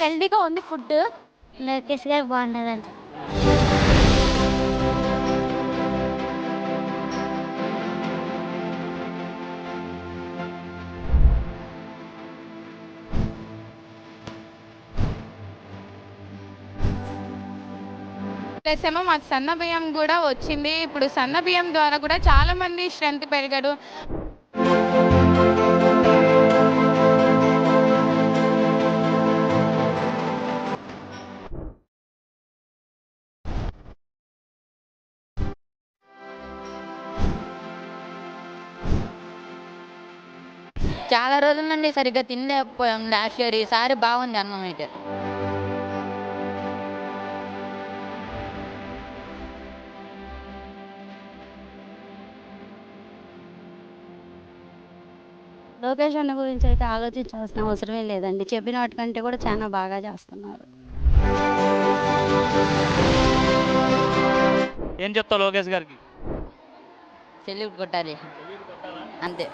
హెల్దీగా ఉంది ఫుడ్. లోకేష్ గారు బాగున్నదండి ప్లస్ ఏమో మాకు సన్న బియ్యం కూడా వచ్చింది. ఇప్పుడు సన్న బియ్యం ద్వారా కూడా చాలా మంది స్ట్రెంత్ పెరిగాడు చాలా రోజుల నుండి సరిగ్గా తినలేకపోయాం లాస్ట్ ఇయర్ ఈసారి బాగుంది అన్నం అయితే. లోకేష్ అన్న గురించి అయితే ఆలోచించాల్సిన అవసరమే లేదండి. చెప్పిన వాటికంటే కూడా చాలా బాగా చేస్తున్నారు. ఏం చెప్తావు లోకేష్ గారికి? సెల్యూట్ కొట్టాలి. అంతే.